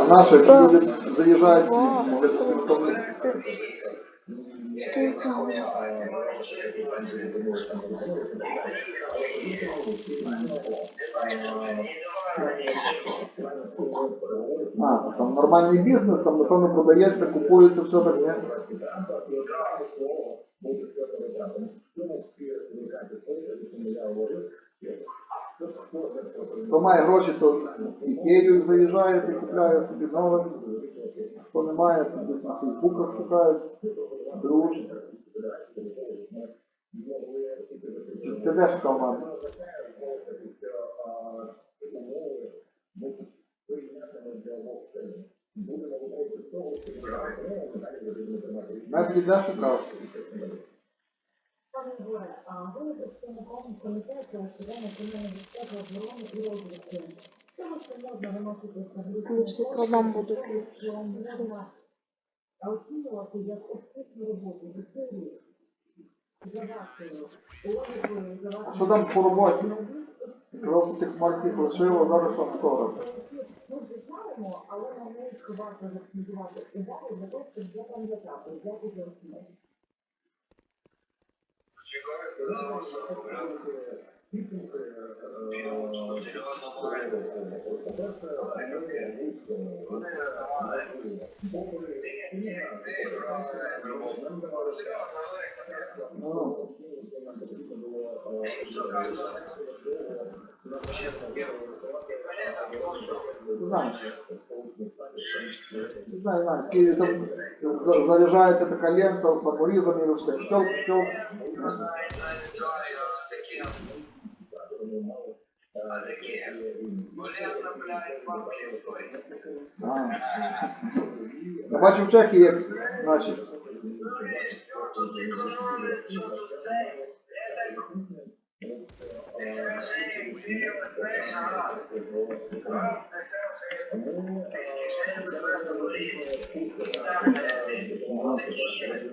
А наші, люди заїжджають, могли б. А, там нормальний бізнес, там напевно продається, купується, все так Хто має гроші, то ікею заїжджає і купляє собі нове. Хто не має, то десь на фейсбуках шукають. Чи Ти де шукав мати? Навіть де шукав? Представником комітету члени комунальної безпеки, оборони і розвідки. Чому це можна виносити Ну, всі продам буду можна оцінювати як успішну роботу за цей? За вашою логікою, за вашою що там по роботі? Якраз у тих марків лишив, а зараз що хто? Ми вже знаємо, але на неї варто закцентувати увагу для того, щоб запам'ятати, як уже основне. Ну, не знаю. Не знаю, знаю. Києві там за- заряджається така лента з саморізом і все. Щелк, щелк. Я бачу в Чехії, як наші.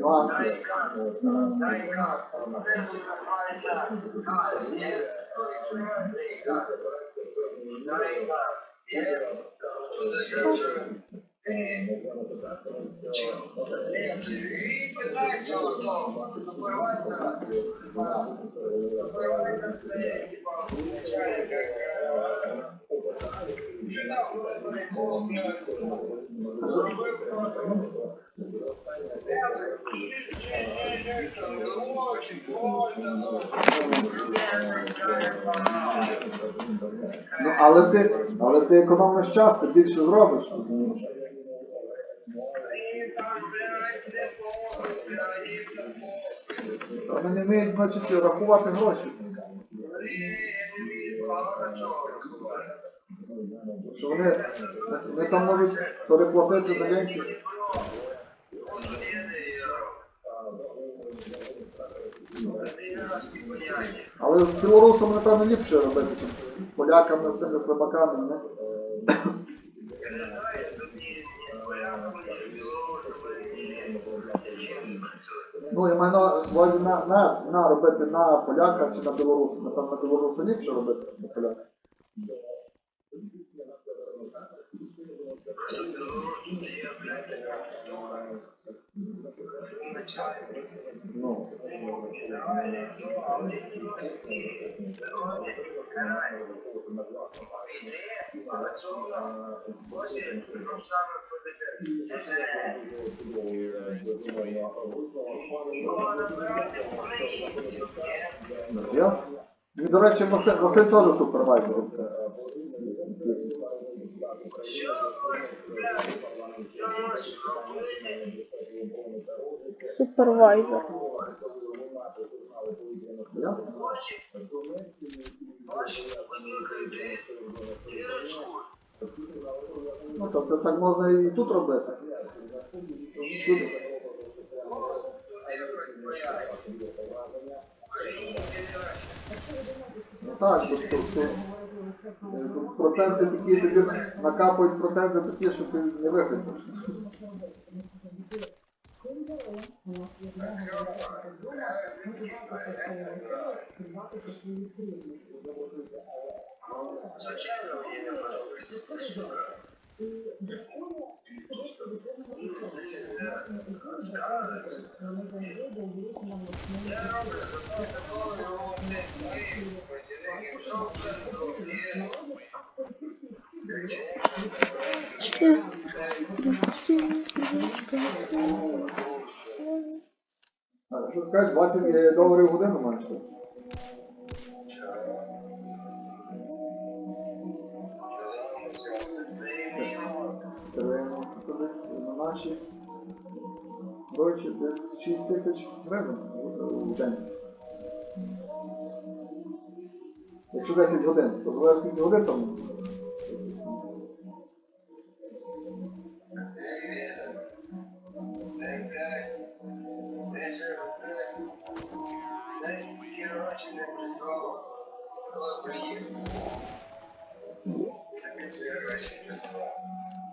Нюанси. Ну, але ти, але ти економиш час, ти більше зробиш. Вони не вміють, значить, рахувати гроші. Що вони, вони там можуть переплатити за ленті. Але з білорусами, напевно, ліпше робити, ніж з поляками, з цими слабаками, не? Ну, я маю на на, на, на робити на поляка чи на білоруса. Напевно, на білоруса ліпше робити, на поляка. Я? І, до речі, Василь теж супервайзер. Супервайзер. Ну, то це так можна і тут робити. Ну так, тобто, проценти такі тобі накапують проценти такі, що ти не вихитиш. Крім Що скажеш, 20 доларів годину маєш? На наші гроші десь 6 тисяч гривень в день. Якщо 10 годин, то залежить скільки годин там. Thank you.